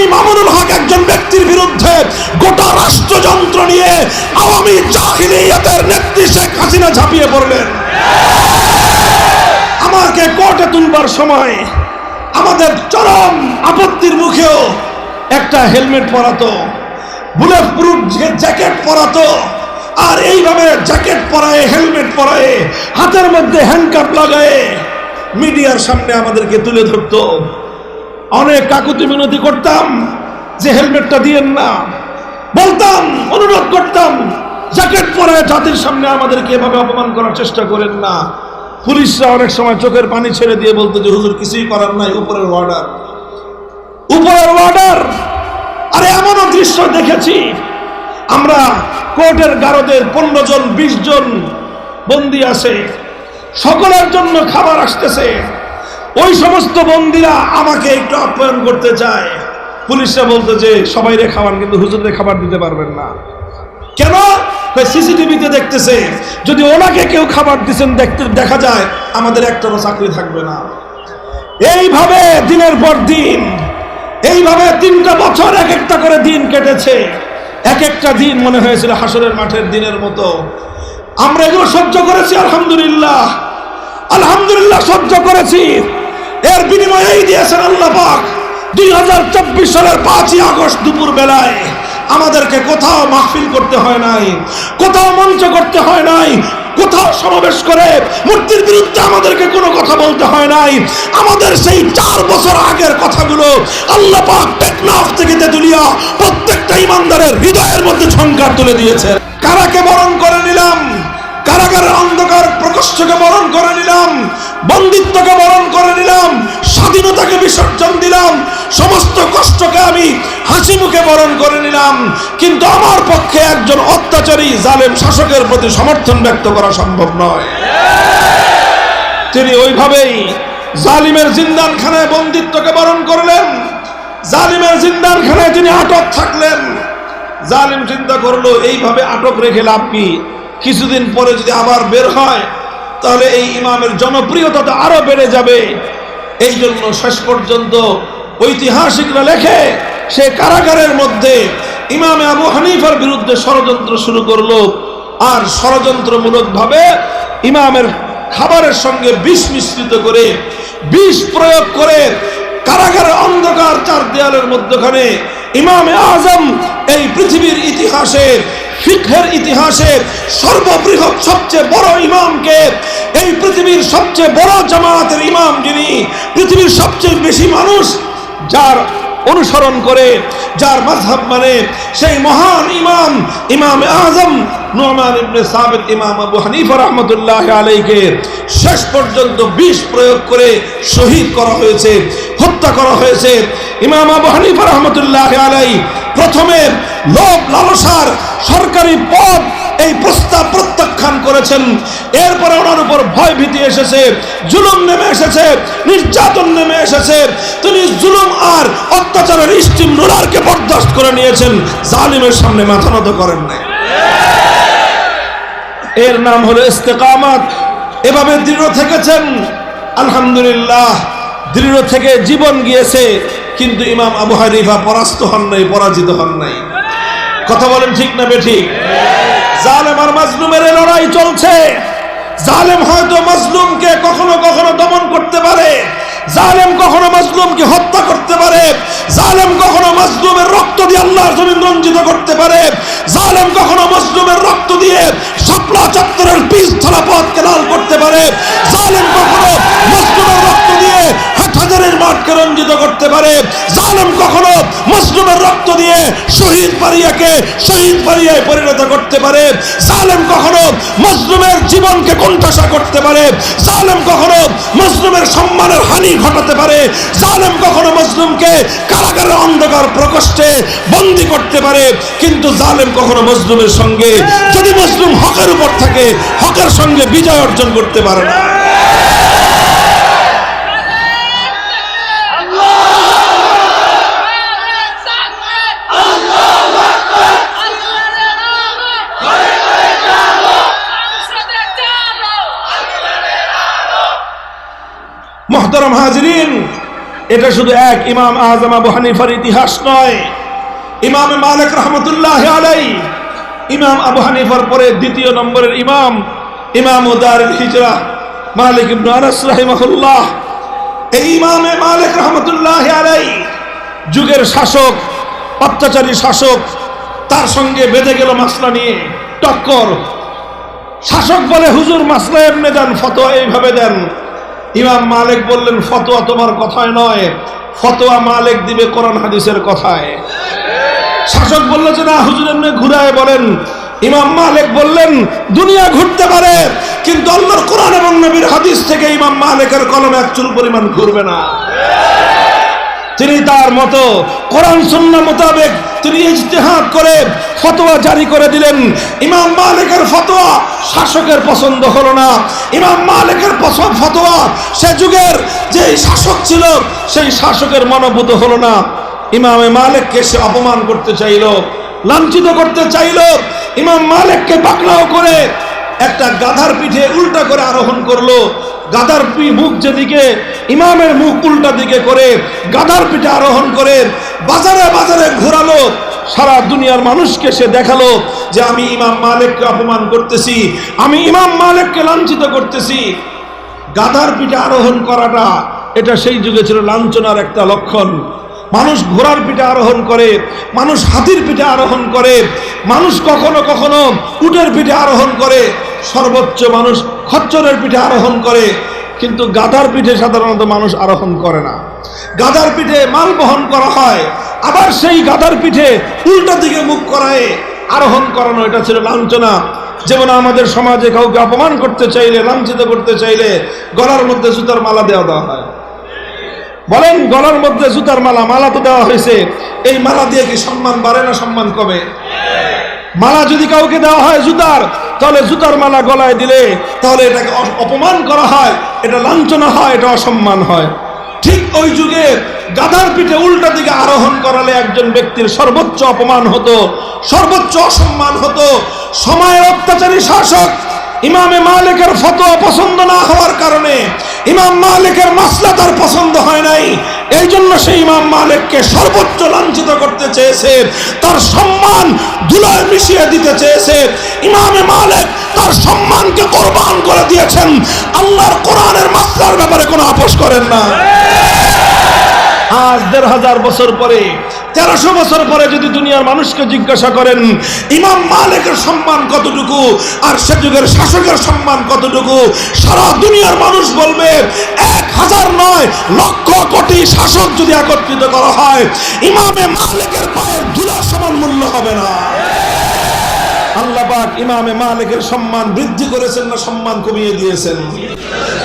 আসামি মামুনুল হক একজন ব্যক্তির বিরুদ্ধে গোটা রাষ্ট্রযন্ত্র নিয়ে আওয়ামী জাহিলিয়াতের নেত্রী শেখ হাসিনা ঝাঁপিয়ে পড়লেন। আমাকে কোর্টে তুলবার সময় আমাদের চরম আপত্তির মুখেও একটা হেলমেট পরাতো, বুলেট প্রুফ জ্যাকেট পরাতো, আর এইভাবে জ্যাকেট পরায়, হেলমেট পরায়, হাতের মধ্যে হ্যান্ডকাপ লাগায় মিডিয়ার সামনে আমাদেরকে তুলে ধরতো। অনেক কাকুতি মিনতি করতাম, যে হেলমেটটা দিয়েন না। বলতাম, অনুরোধ করতাম, জ্যাকেট পরে জাতির সামনে আমাদেরকে এভাবে অপমান করার চেষ্টা করেন না। পুলিশরা অনেক সময় চোখের পানি ছেড়ে দিয়ে বলতো যে, হুজুর, কিছুই করার নাই, উপরের অর্ডার উপরের অর্ডার আরে এমনও দৃশ্য দেখেছি। আমরা কোর্টের গারদের পনেরো জন, বিশ জন বন্দি আছে। সকলের জন্য খাবার আসতেছে। ওই সমস্ত বন্দিরা আমাকে একটু আপ্যায়ন করতে চায়। পুলিশরা বলতো যে, সবাই রে খাবার কিন্তু হুজুরে খাবার দিতে পারবেন না। কেন? সিসিটিভিতে দেখতেছে, যদি ওনাকে কেউ খাবার দিচ্ছেন দেখতে, দেখা যায়, আমাদের একটারও চাকরি থাকবে না। এইভাবে দিনের পর দিন, এইভাবে তিনটা বছর এক একটা করে দিন কেটেছে। এক একটা দিন মনে হয়েছিল হাসরের মাঠের দিনের মতো। আমরা এগুলো সহ্য করেছি, আলহামদুলিল্লাহ। আলহামদুলিল্লাহ সহ্য করেছি। এর বিনিময়ে এই দিয়েছেন আল্লাহ পাক। দুই হাজার চব্বিশ সালের পাঁচই আগস্ট দুপুর বেলায় আমাদেরকে কোথাও মাহফিল করতে হয় নাই, কোথাও মঞ্চ করতে হয় নাই, কোথাও সমাবেশ করে মূর্তির বিরুদ্ধে আমাদেরকে কোনো কথা বলতে হয় নাই। আমাদের সেই চার বছর আগের কথাগুলো আল্লাহ পাক টেকনাফ থেকে তেতুলিয়া প্রত্যেকটা ইমানদারের হৃদয়ের মধ্যে ঝঙ্কার তুলে দিয়েছে কারাকে বরণ করে নিলাম, কারাগারের অন্ধকার প্রকোষ্ঠকে বরণ করে নিলাম বন্দিত্বকে বরণ করে নিলাম, স্বাধীনতাকে বিসর্জন দিলাম, সমস্ত কষ্টকে আমি হাসি মুখে বরণ করে নিলাম। কিন্তু আমার পক্ষে একজন অত্যাচারী, জালেম শাসকের প্রতি সমর্থন ব্যক্ত করা সম্ভব নয়। তিনি ওইভাবেই জালিমের জিন্দানখানায় বন্দিত্বকে বরণ করলেন। জালিমের জিন্দানখানায় তিনি আটক থাকলেন। জালিম চিন্তা করল, এইভাবে আটক রেখে লাভ কি? কিছুদিন পরে যদি আবার বের হয় তাহলে এই ইমামের জনপ্রিয়তা তো আরও বেড়ে যাবে। এই জন্য শেষ পর্যন্ত ঐতিহাসিকরা লেখে, সে কারাগারের মধ্যে ইমামে আবু হানিফার বিরুদ্ধে ষড়যন্ত্র শুরু করল। আর ষড়যন্ত্রমূলকভাবে ইমামের খাবারের সঙ্গে বিষ মিশ্রিত করে, বিষ প্রয়োগ করে কারাগারের অন্ধকার চার দেয়ালের মধ্যখানে ইমামে আজম এই পৃথিবীর ইতিহাসে ফিকহের ইতিহাসের সর্ববৃহৎ সবচেয়ে বড় ইমামকে, এই পৃথিবীর সবচেয়ে বড় জামাতের ইমাম যিনি পৃথিবীর সবচেয়ে বেশি মানুষ, যার অনুসরণ করে, যার মাযহাব মানে সেই মহান ইমাম ইমাম আজম নোমান ইবনে সাবিত, ইমাম আবু হানিফা রাহমাতুল্লাহ আলাইকে শেষ পর্যন্ত বিষ প্রয়োগ করে শহীদ করা হয়েছে, হত্যা করা হয়েছে। ইমাম আবু হানিফা রহমতুল্লাহ আলাই প্রথমে লোভ লালসার সরকারি পদ এই প্রস্তাব প্রত্যাখ্যান করেছেন। এরপরে ওনার উপর ভয় ভীতি এসেছে, জুলুম নেমে এসেছে, নির্যাতন নেমে এসেছে। তিনি জুলুম আর অত্যাচারের স্টিম রোলারকে বরদাস্ত করে নিয়েছেন। জালিমের সামনে মাথা নত করেন নাই। এর নাম হলো ইস্তেকামাত। এভাবে দৃঢ় থেকেছেন। আলহামদুলিল্লাহ, দৃঢ় থেকে জীবন গিয়েছে, কিন্তু ইমাম আবু হানিফা পরাস্ত হন নাই, পরাজিত হন নাই। কথা বলেন ঠিক না বেঠিক জালেম আর মাজলুমের লড়াই চলছে। জালেম হয়তো মাজলুমকে কখনো কখনো দমন করতে পারে। জালেম কখনো মাজলুমকে হত্যা করতে পারে। জালেম কখনো মাজলুমের রক্ত দিয়ে আল্লাহর জমিন রঞ্জিত করতে পারে। জালেম কখনো মাজলুমের রক্ত দিয়ে শাপলা চত্বরের পিস ছাড়া পথকে লাল করতে পারে। জালেম কখনো মাজলুমের রক্ত দিয়ে হাটহাজারের মাঠকে রঞ্জিত করতে পারে। জালেম কখনো মজলুমের রক্ত দিয়ে শহীদ পারিয়াকে শহীদ পারিয়ায় পরিণত করতে পারে। জালেম কখনো মজলুমের জীবনকে কণ্ঠাসা করতে পারে। জালেম কখনো মজলুমের সম্মানের হানি ঘটাতে পারে। জালেম কখনো মজলুমকে কারাগারের অন্ধকার প্রকোষ্ঠে বন্দি করতে পারে। কিন্তু জালেম কখনো মজলুমের সঙ্গে যদি মজলুম হকের উপর থাকে, হকের সঙ্গে বিজয় অর্জন করতে পারে না। মহতরম হাজরিন, এটা শুধু এক ইমাম আজম আবু হানিফার ইতিহাস নয়। ইমাম মালিক রহমতুল্লাহ আলাই ইমাম আবু হানিফার পরে দ্বিতীয় নম্বরের ইমাম ইমাম উদারুল হিজরা, মালিক ইবনু আনাস রাহিমাহুল্লাহ। এই ইমামে মালিক রহমতুল্লাহ আলাই যুগের শাসক, অত্যাচারী শাসক, তার সঙ্গে বেঁধে গেল মাসলা নিয়ে, টক্কর। শাসক বলে হুজুর মাসলা এমনি দেন, ফতোয়া এইভাবে দেন ইমাম মালিক বললেন, ফতোয়া তোমার কথায় নয়, ফতোয়া মালিক দিবে কোরআন হাদিসের কথায়। শাসক বলল যে, না, হুজুর এমনি ঘুরায় বলেন। ইমাম মালিক বললেন, দুনিয়া ঘুরতে পারে, কিন্তু আল্লাহর কোরআন এবং নবীর হাদিস থেকে ইমাম মালিকের কলম এক চুল পরিমাণ ঘুরবে না। তিনি তার মতো কোরআন সুন্নাহ মোতাবেক তিনি ইজতেহাদ করে ফতোয়া জারি করে দিলেন। ইমাম মালিকের ফতোয়া শাসকের পছন্দ হলো না। ইমাম মালিকের পছন্দ ফতোয়া সে যুগের যে শাসক ছিল, সেই শাসকের মনোভূত হলো না। ইমামে মালিককে সে অপমান করতে চাইলো, লাঞ্ছিত করতে চাইলো। ইমাম মালিককে পাকড়াও করে একটা গাধার পিঠে উল্টা করে আরোহণ করল। গাধার পি- মুখ যেদিকে, ইমামের মুখ উল্টা দিকে করে গাদার পিঠে আরোহণ করে বাজারে বাজারে ঘোরালো। সারা দুনিয়ার মানুষকে সে দেখাল যে আমি ইমাম মালিককে অপমান করতেছি, আমি ইমাম মালিককে লাঞ্ছিত করতেছি। গাধার পিঠে আরোহণ করাটা, এটা সেই যুগে ছিল লাঞ্ছনার একটা লক্ষণ। মানুষ ঘোড়ার পিঠে আরোহণ করে, মানুষ হাতির পিঠে আরোহণ করে, মানুষ কখনো কখনো উটের পিঠে আরোহণ করে। সর্বোচ্চ মানুষ খচ্চরের পিঠে আরোহণ করে, কিন্তু গাধার পিঠে সাধারণত মানুষ আরোহণ করে না। গাধার পিঠে মাল বহন করা হয়, আবার সেই গাধার পিঠে উল্টা দিকে মুখ করায় আরোহণ করানো, এটা ছিল লাঞ্ছনা। যেমন আমাদের সমাজে কাউকে অপমান করতে চাইলে, লাঞ্ছিত করতে চাইলে গলার মধ্যে জুতার মালা দেওয়া দেওয়া হয়। বলেন, গলার মধ্যে জুতার মালা মালা তো দেওয়া হয়েছে। এই মালা দিয়ে কি সম্মান বাড়ে না সম্মান কমে? মালা যদি কাউকে দেওয়া হয় জুতার তাহলে জুতার মালা গলায় দিলে তাহলে এটাকে অপমান করা হয়, এটা লাঞ্ছনা হয়, এটা অসম্মান হয়। ঠিক ওই যুগে গাধার পিঠে উল্টা দিকে আরোহণ করালে একজন ব্যক্তির সর্বোচ্চ অপমান হতো, সর্বোচ্চ অসম্মান হতো। সময়ের অত্যাচারী শাসক ইমামে মালিকের ফতোয়া পছন্দ না হওয়ার কারণে, ইমাম মালিকের মাসলা তার পছন্দ হয় নাই। এই জন্য সেই ইমাম মালিককে সর্বোচ্চ লাঞ্ছিত করতে চেয়েছে, তার সম্মান ধুলায় মিশিয়ে দিতে চেয়েছে। ইমামে মালিক তার সম্মানকে কোরবান করে দিয়েছেন। আল্লাহর কোরআনের মাস্টার ব্যাপারে কোনো আপোষ করেন না। আজ দেড় হাজার বছর পরে তেরোশো বছর পরে যদি দুনিয়ার মানুষকে জিজ্ঞাসা করেন, ইমাম মালিকের সম্মান কতটুকু? আর সে যুগের শাসকের সম্মান কতটুকু? সারা দুনিয়ার মানুষ বলবে, এক হাজার নয়, লক্ষ কোটি শাসক যদি একত্রিত করা হয়, ইমামে মালিকের পায়ের ধুলার সমান মূল্য হবে না। আল্লাহ পাক ইমামে মালিকের সম্মান বৃদ্ধি করেছেন না সম্মান কমিয়ে দিয়েছেন?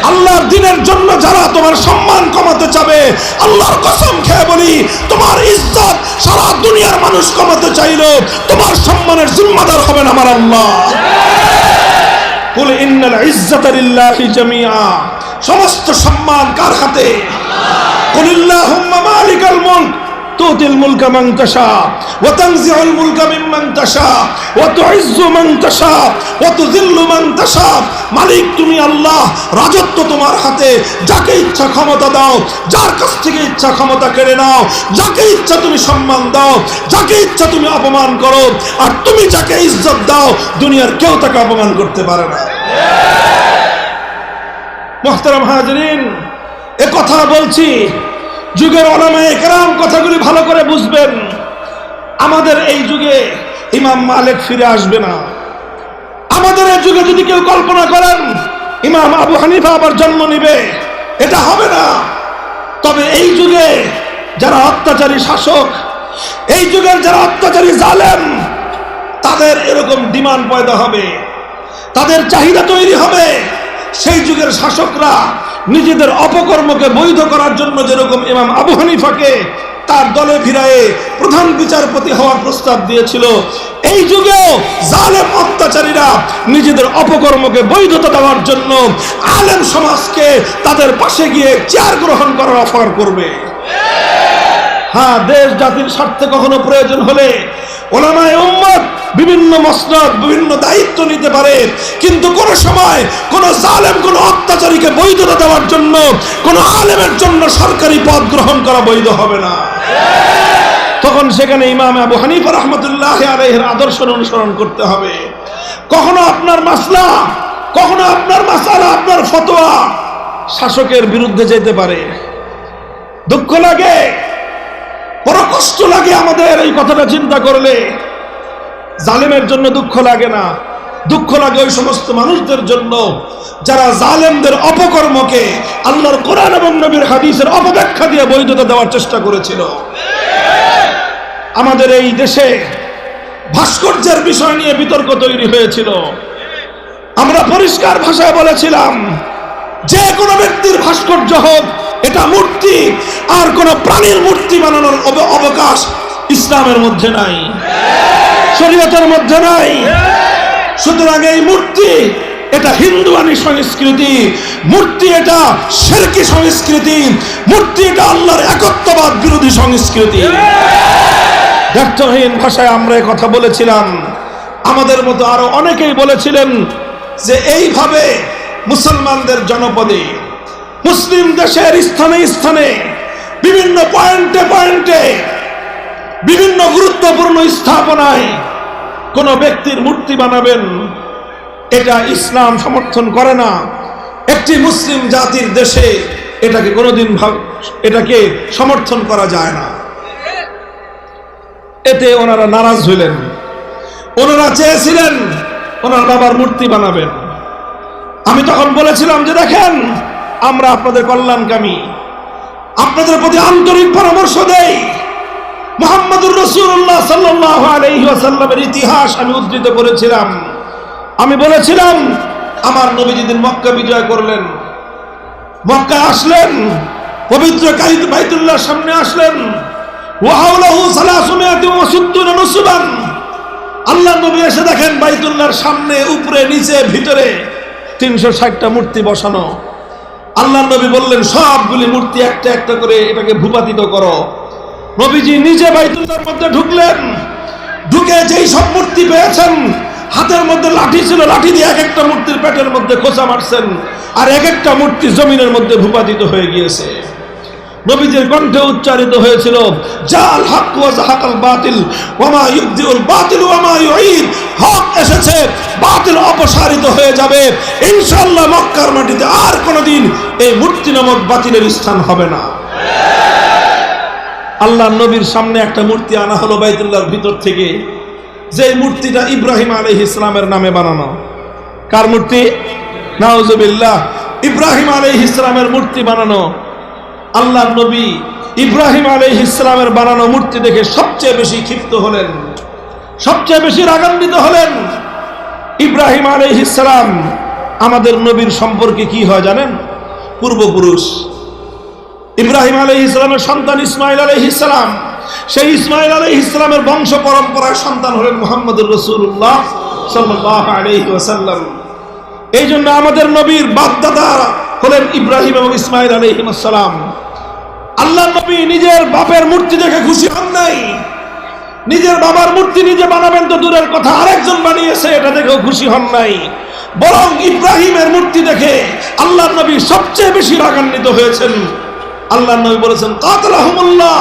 আল্লাহর দিনের জন্য যারা তোমার সম্মান কমাতে চাবে, আল্লাহর কসম খেয়ে বলি, তোমার ইজ্জত সারা দুনিয়ার মানুষ কমাতে চাইলো তোমার সম্মানের জিম্মাদার হবেন আমার আল্লাহ। কুল ইন্নাল সমস্ত সম্মান কার হাতে? মালিকাল মুলক। তুতিল মুলকা মান তাশা, ওয়া তানজিউল মুলকা মিম্মান তাশা, ওয়া তুইজ্জু মান তাশা, ওয়া মালিক তুমি আল্লাহ, রাজত্ব তোমার হাতে। যাকে ইচ্ছা ক্ষমতা দাও, যার কাছ থেকে ইচ্ছা ক্ষমতা কেড়ে নাও, যাকে ইচ্ছা তুমি সম্মান দাও, যাকে ইচ্ছা তুমি অপমান করো, আর তুমি যাকে ইজ্জত দাও, দুনিয়ার কেউ তাকে অপমান করতে পারে না। মোহতারাম হাজরিন, এ কথা বলছি যুগের অনামায় কেরাম কথাগুলি ভালো করে বুঝবেন। আমাদের এই যুগে ইমাম মালিক ফিরে আসবে না। আমাদের এই যুগে যদি কেউ কল্পনা করেন, ইমাম আবু হানিফা আবার জন্ম নিবে, এটা হবে না। তবে এই যুগে যারা অত্যাচারী শাসক, এই যুগের যারা অত্যাচারী জালেম, তাদের এরকম ডিমান্ড পয়দা হবে। তাদের চাহিদা তৈরি হবে। সেই যুগের শাসকরা নিজেদের অপকর্মকে বৈধ করার জন্য যেরকম ইমাম আবু হানিফাকে তার দলে ভিড়ায়ে প্রধান বিচারপতি হওয়ার প্রস্তাব দিয়েছিল, এই যুগেও জালেম অত্যাচারীরা নিজেদের অপকর্মকে বৈধতা দেওয়ার জন্য আলেম সমাজকে তাদের পাশে গিয়ে চেয়ার গ্রহণ করার অফার করবে। হ্যাঁ দেশ, জাতির স্বার্থে কখনো প্রয়োজন হলে ওলামায় উম্মত বিভিন্ন মসনদ, বিভিন্ন দায়িত্ব নিতে পারে। কিন্তু কোন সময় কোন জালেম, কোন অত্যাচারীকে বৈধতা দেওয়ার জন্য, কোন আলেমের জন্য সরকারি পদ গ্রহণ করা বৈধ হবে না। তখন সেখানে ইমাম আবু হানিফা রহমতুল্লাহ আলহের আদর্শ অনুসরণ করতে হবে। কখনো আপনার মাসলা, কখনো আপনার মাসালা, আপনার ফতোয়া শাসকের বিরুদ্ধে যেতে পারে। দুঃখ লাগে। বড় কষ্ট লাগে আমাদের এই কথাটা চিন্তা করলে। জালেমের জন্য দুঃখ লাগে না। দুঃখ লাগে ওই সমস্ত মানুষদের জন্য যারা জালেমদের অপকর্মকে আল্লাহর কোরআন এবং নবীর হাদিসের অপব্যাখ্যা দিয়ে বৈধতা দেওয়ার চেষ্টা করেছিল। আমাদের এই দেশে ভাস্কর্যের বিষয় নিয়ে বিতর্ক তৈরি হয়েছিল। আমরা পরিষ্কার ভাষায় বলেছিলাম, যে কোনো ব্যক্তির ভাস্কর্য হোক এটা মূর্তি। আর কোন প্রাণীর মূর্তি বানানোর অব- অবকাশ ইসলামের মধ্যে নাই। শরীয়তের মধ্যে নাই। সুতরাং এই মূর্তি, এটা হিন্দুয়ানি সংস্কৃতি। মূর্তি এটা শেরকি সংস্কৃতি। মূর্তি এটা আল্লাহর একত্ববাদ বিরোধী সংস্কৃতি। ব্যর্থহীন ভাষায় আমরা কথা বলেছিলাম। আমাদের মতো আরও অনেকেই বলেছিলেন যে এইভাবে মুসলমানদের জনপদে মুসলিম দেশের স্থানে স্থানে বিভিন্ন পয়েন্টে পয়েন্টে, বিভিন্ন গুরুত্বপূর্ণ স্থাপনায় কোন ব্যক্তির মূর্তি বানাবেন। এটা ইসলাম সমর্থন করে না। একটি মুসলিম জাতির দেশে এটাকে কোনোদিন এটাকে সমর্থন করা যায় না। এতে ওনারা নারাজ হইলেন। ওনারা চেয়েছিলেন ওনার বাবার মূর্তি বানাবেন। আমি তখন বলেছিলাম যে দেখেন আমরা আপনাদের কল্যাণকামী, আপনাদের প্রতি আন্তরিক পরামর্শ দেই। মোহাম্মদুর রসুল্লাহ সাল্লাহ আলহিহাসাল্লামের ইতিহাস আমি উদ্ধৃত করেছিলাম। আমি বলেছিলাম, আমার নবী যেদিন মক্কা বিজয় করলেন, মক্কায় আসলেন, পবিত্র কাইদ বাইতুল্লাহর সামনে আসলেন আল্লাহ নবী এসে দেখেন বাইতুল্লাহর সামনে, উপরে, নিচে, ভিতরে তিনশো ষাটটা মূর্তি বসানো। আল্লাহ নবী বললেন, সবগুলি মূর্তি একটা একটা করে এটাকে ভূপাতিত করো। নবীজি নিজে বাইতুল্লার মধ্যে ঢুকলেন। ঢুকে যেই সব মূর্তি পেয়েছেন, হাতের মধ্যে লাঠি ছিল, লাঠি দিয়ে এক একটা মূর্তির পেটের মধ্যে খোঁচা মারছেন। আর এক একটা মূর্তি জমিনের মধ্যে ভূপাতিত হয়ে গিয়েছে। নবীজির কণ্ঠে উচ্চারিত হয়েছিল, জাল হক ওয়া জাহাকাল বাতিল ওয়ামা ইউবদিউল বাতিল ওয়ামা ইউঈদ। হক এসেছে, বাতিল অপসারিত হয়ে যাবে। ইনশাআল্লাহ মক্কার মাটিতে আর কোনোদিন এই মূর্তি নামক বাতিলের স্থান হবে না। আল্লাহ নবীর সামনে একটা মূর্তি আনা হলো বাইতুল্লাহর ভিতর থেকে। যে মূর্তিটা ইব্রাহিম আলাইহিস ইসলামের নামে বানানো। কার মূর্তি? নাউজুবিল্লাহ। ইব্রাহিম আলাইহিস ইসলামের মূর্তি বানানো। আল্লাহ নবী ইব্রাহিম আলাইহিস ইসলামের বানানো মূর্তি দেখে সবচেয়ে বেশি ক্ষিপ্ত হলেন, সবচেয়ে বেশি রাগান্বিত হলেন। ইব্রাহিম আলাইহিস ইসলাম আমাদের নবীর সম্পর্কে কি হয় জানেন? পূর্বপুরুষ। ইব্রাহিম আলহ ইসলামের সন্তান ইসমাইল আলহ ইসলাম সেই ইসমাইল আলহ ইসলামের বংশ পরম্পরার সন্তান হলেন মোহাম্মদুর রসুল্লাহ সাল্লাহ এই জন্য আমাদের নবীর বাপদাদা হলেন ইব্রাহিম এবং ইসমাইল আলহিমাসাল্লাম আল্লাহ নবী নিজের বাপের মূর্তি দেখে খুশি হন নাই। নিজের বাবার মূর্তি নিজে বানাবেন তো দূরের কথা আরেকজন বানিয়েছে, এটা দেখেও খুশি হন নাই। বরং ইব্রাহিমের মূর্তি দেখে আল্লাহ নবী সবচেয়ে বেশি রাগান্বিত হয়েছেন। আল্লাহ নবী বলেছেন, কাতলাহুমুল্লাহ।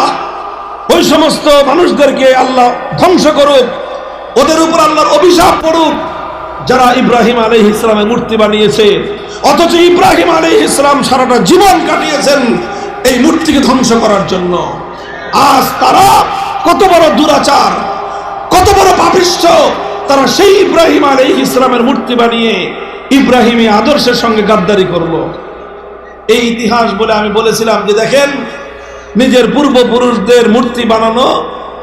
ওই সমস্ত মানুষদেরকে আল্লাহ ধ্বংস করুক, ওদের উপর আল্লাহর অভিশাপ পড়ুক, যারা ইব্রাহিম আলী ইসলামের মূর্তি বানিয়েছে। অথচ ইব্রাহিম আলহ ইসলাম সারাটা জীবন কাটিয়েছেন। এই মূর্তিকে ধ্বংস করার জন্য। আজ তারা কত বড় দুরাচার, কত বড় পাপিষ্ঠ, তারা সেই ইব্রাহিম আলহ ইসলামের মূর্তি বানিয়ে ইব্রাহিমী আদর্শের সঙ্গে গাদ্দারি করল। এই ইতিহাস বলে আমি বলেছিলাম যে দেখেন, নিজের পূর্বপুরুষদের মূর্তি বানানো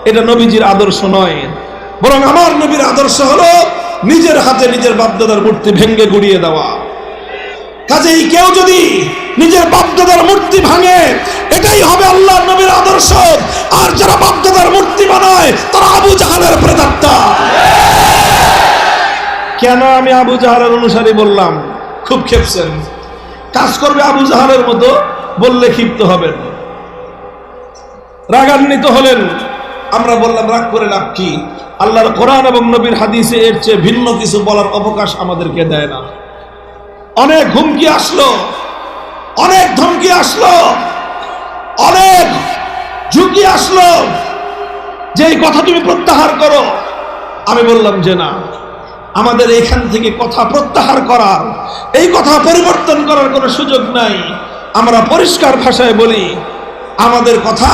এটা নবীজির আদর্শ নয়। বরং আমার নবীর আদর্শ হলো নিজের হাতে নিজের বাপদাদার মূর্তি ভেঙ্গে গুড়িয়ে দেওয়া। কাজেই কেউ যদি নিজের বাপদাদার মূর্তি ভাঙে, এটাই হবে আল্লাহ নবীর আদর্শ। আর যারা বাপদাদার মূর্তি বানায়, তারা আবু জাহালের প্রেতাত্মা কেন আমি আবু জাহালের অনুসারী বললাম? খুব খেপছেন। কাজ করবে আবু জাহালের মতো, বললে ক্ষিপ্ত হবেন। রাগান্বিত হলেন। আমরা বললাম, রাগ করে লাভ কি? আল্লাহর কোরআন এবং নবীর হাদিসে এর চেয়ে ভিন্ন কিছু বলার অবকাশ আমাদেরকে দেয় না। অনেক হুমকি আসলো, অনেক ধমকি আসলো, অনেক ঝুঁকি আসলো। যে কথা তুমি প্রত্যাহার করো, আমি বললাম যে না, আমাদের এখান থেকে কথা প্রত্যাহার করার এই কথা পরিবর্তন করার কোনো সুযোগ নাই। আমরা পরিষ্কার ভাষায় বলি, আমাদের কথা,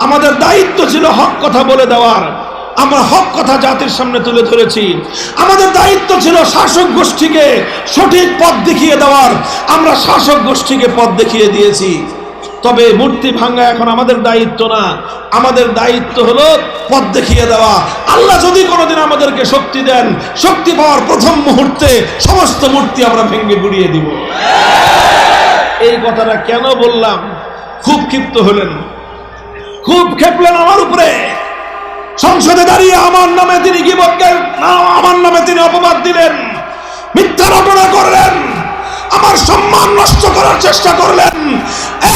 আমাদের দায়িত্ব ছিল হক কথা বলে দেওয়ার। আমরা হক কথা জাতির সামনে তুলে ধরেছি। আমাদের দায়িত্ব ছিল শাসক গোষ্ঠীকে সঠিক পথ দেখিয়ে দেওয়ার। আমরা শাসক গোষ্ঠীকে পথ দেখিয়ে দিয়েছি। তবে মূর্তি ভাঙ্গা এখন আমাদের দায়িত্ব না। আমাদের দায়িত্ব হলো পথ দেখিয়ে দেওয়া। আল্লাহ যদি কোনোদিন আমাদেরকে শক্তি দেন, শক্তি পাওয়ার প্রথম মুহূর্তে সমস্ত মূর্তি আমরা ভেঙে গুড়িয়ে দিব। এই কথাটা কেন বললাম? খুব ক্ষিপ্ত হলেন। খুব খেপলেন আমার উপরে। সংসদে দাঁড়িয়ে আমার নামে তিনি কি বললেন আমার নামে তিনি অপবাদ দিলেন, মিথ্যা রটনা করলেন, আমার সম্মান নষ্ট করার চেষ্টা করলেন।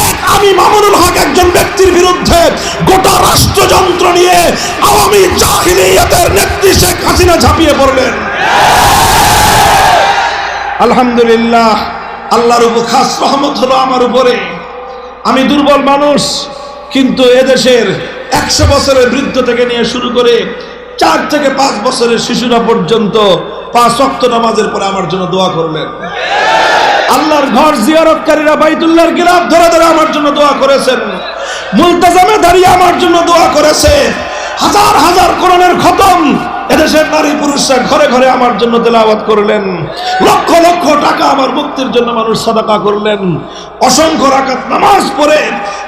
এক, আমি মামুনুল হক একজন ব্যক্তির বিরুদ্ধে গোটা রাষ্ট্রযন্ত্র নিয়ে আওয়ামী জাহিলিয়াতের নেত্রী শেখ হাসিনা ঝাঁপিয়ে পড়লেন। আলহামদুলিল্লাহ, আল্লাহর উপর খাস রহমত হলো আমার উপরে। আমি দুর্বল মানুষ, কিন্তু এদেশের একশো বছরের বৃদ্ধ থেকে নিয়ে শুরু করে চার থেকে পাঁচ বছরের শিশুরা পর্যন্ত পাঁচ অক্ত নামাজের পরে আমার জন্য দোয়া করলেন। আল্লাহর ঘর জিয়ারতকারীরা বাইতুল্লাহর গিলাফ ধরে ধরে আমার জন্য দোয়া করেছেন। মুলতাজামে দাঁড়িয়ে আমার জন্য দোয়া করেছে। হাজার হাজার কোরআনের খতম। এদেশের নারী পুরুষরা ঘরে ঘরে আমার জন্য তেলাওয়াত করলেন। লক্ষ লক্ষ টাকা আমার মুক্তির জন্য মানুষ সাদাকা করলেন। অসংখ্য রাকাত নামাজ পড়ে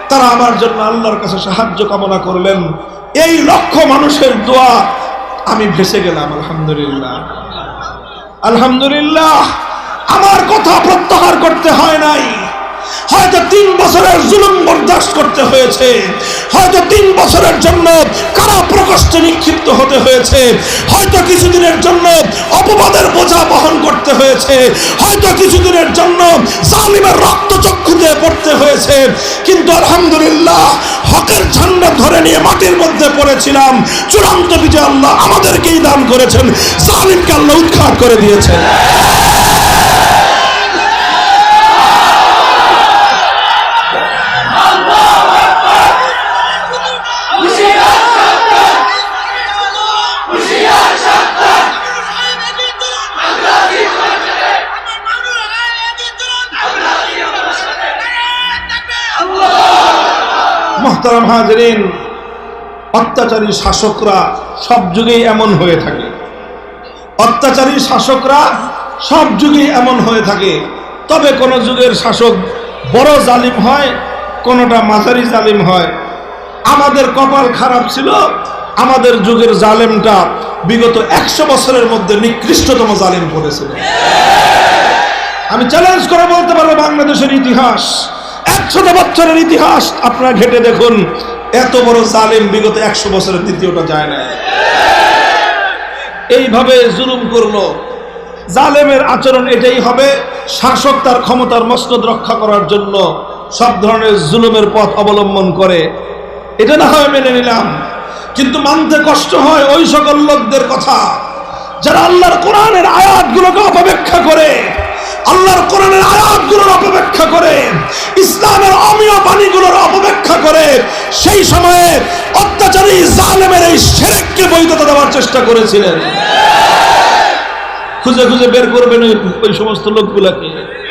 তারা আমার জন্য আল্লাহর কাছে সাহায্য কামনা করলেন। এই লক্ষ মানুষের দোয়া আমি ভেসে গেলাম, আলহামদুলিল্লাহ। আলহামদুলিল্লাহ, আমার কথা প্রত্যাহার করতে হয় নাই। হয়তো তিন বছরের জুলুম বরদাস্ত করতে হয়েছে। হয়তো তিন বছরের জন্য কারা প্রকোষ্ঠে নিক্ষিপ্ত হতে হয়েছে। হয়তো কিছুদিনের জন্য অপবাদের বোঝা বহন করতে হয়েছে। হয়তো কিছুদিনের জন্য জালিমের রক্ত দিয়ে পড়তে হয়েছে। কিন্তু আলহামদুলিল্লাহ, হকের ঝান্ডা ধরে নিয়ে মাটির মধ্যে পড়েছিলাম। চূড়ান্ত বিজয় আল্লাহ আমাদেরকেই দান করেছেন। সালিমকে আল্লাহ উৎখাট করে দিয়েছেন। মোহতারাম হাজরিন, অত্যাচারী শাসকরা সব যুগেই এমন হয়ে থাকে। অত্যাচারী শাসকরা সব যুগেই এমন হয়ে থাকে। তবে কোন যুগের শাসক বড় জালিম হয়, কোনটা মাঝারি জালিম হয়। আমাদের কপাল খারাপ ছিল, আমাদের যুগের জালেমটা বিগত একশো বছরের মধ্যে নিকৃষ্টতম জালিম করেছিল। আমি চ্যালেঞ্জ করে বলতে পারব বাংলাদেশের ইতিহাস। একশত বছরের ইতিহাস আপনারা ঘেটে দেখুন। এত বড় জালেম বিগত একশো বছরের দ্বিতীয়টা যায় না এইভাবে জুলুম করল। জালেমের আচরণ এটাই হবে, শাসক তার ক্ষমতার মসনদ রক্ষা করার জন্য সব ধরনের জুলুমের পথ অবলম্বন করে। এটা না হয় মেনে নিলাম, কিন্তু মানতে কষ্ট হয় ওই সকল লোকদের কথা। যারা আল্লাহর কোরআনের আয়াতগুলোকে অপব্যাখ্যা করে আল্লাহর কোরআনের আয়াতগুলোর অপব্যাখ্যা করে, ইসলামের অমীয় বাণীগুলোর অপব্যাখ্যা করে, সেই সময়ে অত্যাচারী জালেমের এই সেরেককে বৈধতা দেওয়ার চেষ্টা করেছিলেন। খুঁজে খুঁজে বের করবেন ওই- ওই সমস্ত লোকগুলাকে।